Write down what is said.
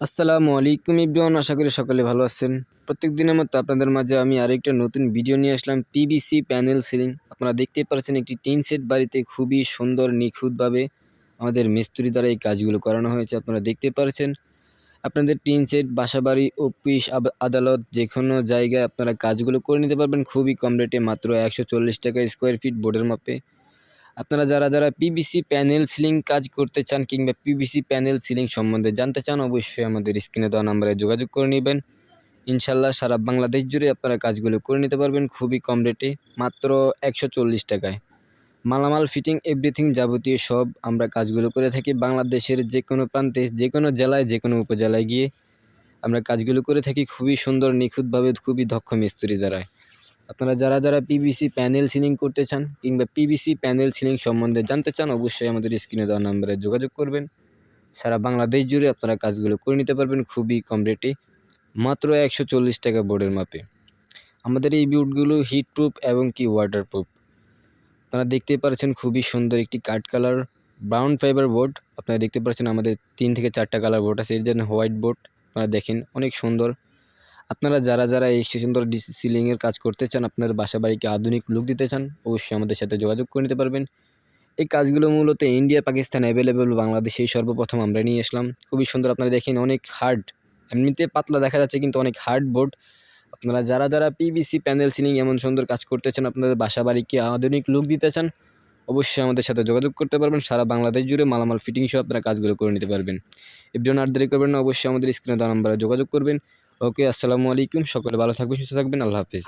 আসসালামু আলাইকুম ইব্রান আশা করি সকলে ভালো আছেন। প্রত্যেক দিনের মতো আপনাদের মাঝে আমি আরেকটা নতুন ভিডিও নিয়ে আসলাম পিবিসি প্যানেল সিলিং আপনারা দেখতে পাচ্ছেন একটি টিন সেট বাড়িতে খুবই সুন্দর, নিখুঁতভাবে আমাদের মিস্ত্রি দ্বারা এই কাজগুলো করানো হয়েছে, আপনারা দেখতে পাচ্ছেন আপনাদের টিন সেট, বাসাবাড়ি, অফিস আদালত যে কোনো জায়গায় আপনারা কাজগুলো করে নিতে পারবেন। খুবই কম রেটে মাত্র একশো চল্লিশ টাকা স্কোয়ার ফিট বোর্ডের মাপে। আপনারা যারা যারা পিবিসি প্যানেল সিলিং কাজ করতে চান কিংবা পিবিসি প্যানেল সিলিং সম্বন্ধে জানতে চান, অবশ্যই আমাদের স্ক্রিনে দেওয়া নাম্বারে যোগাযোগ করে নেবেন। ইনশাল্লাহ সারা বাংলাদেশ জুড়ে আপনারা কাজগুলো করে নিতে পারবেন খুবই কম রেটে মাত্র একশো চল্লিশ টাকায়। মালামাল ফিটিং এভরিথিং যাবতীয় সব আমরা কাজগুলো করে থাকি বাংলাদেশের যে কোনো প্রান্তে যে কোনো জেলায় যে কোনো উপজেলায় গিয়ে আমরা কাজগুলো করে থাকি খুবই সুন্দর, নিখুঁতভাবে, খুবই দক্ষ মিস্ত্রি দ্বারায়। আপনারা যারা যারা পিভিসি প্যানেল সিলিং করতে চান কিংবা পিভিসি প্যানেল সিলিং সম্বন্ধে জানতে চান, অবশ্যই আমাদের স্ক্রিনে দেওয়া নাম্বারে যোগাযোগ করবেন। সারা বাংলাদেশ জুড়ে আপনারা কাজগুলো করে নিতে পারবেন খুবই কম রেটে, মাত্র একশো চল্লিশ টাকা বোর্ডের মাপে। আমাদের এই বোর্ডগুলো হিট প্রুফ এবং কি ওয়াটার প্রুফ আপনারা দেখতেই পাচ্ছেন খুবই সুন্দর একটি কাঠ কালার ব্রাউন ফাইবার বোর্ড আপনারা দেখতে পাচ্ছেন আমাদের তিন থেকে চারটা কালার বোর্ড আছে, এর জন্য হোয়াইট বোর্ড আপনারা দেখেন অনেক সুন্দর। আপনারা যারা যারা এই সুন্দর সিলিংয়ের কাজ করতে চান, আপনার বাসা বাড়িকে আধুনিক লুক দিতে চান, অবশ্যই আমাদের সাথে যোগাযোগ করে নিতে পারবেন। এই কাজগুলো মূলত ইন্ডিয়া, পাকিস্তান অ্যাভেলেবেল বাংলাদেশে সর্বপ্রথম আমরা নিয়ে আসলাম। খুবই সুন্দর আপনারা দেখেন অনেক হার্ড এমনিতে পাতলা দেখা যাচ্ছে কিন্তু অনেক হার্ড বোর্ড আপনারা যারা যারা পিবিসি প্যানেল সিলিং এমন সুন্দর কাজ করতে চান, আপনাদের বাসা বাড়িকে আধুনিক লুক দিতে চান, অবশ্যই আমাদের সাথে যোগাযোগ করতে পারবেন। সারা বাংলাদেশ জুড়ে মালামাল ফিটিং সহ আপনারা কাজগুলো করে নিতে পারবেন। এর জন্য আর দেরি করবেন না, অবশ্যই আমাদের স্ক্রিনে দেওয়া নাম্বারে যোগাযোগ করবেন। ওকে আসসালামু আলাইকুম। সকলে ভালো থাকবেন সুস্থ থাকবেন। আল্লাহ হাফিজ।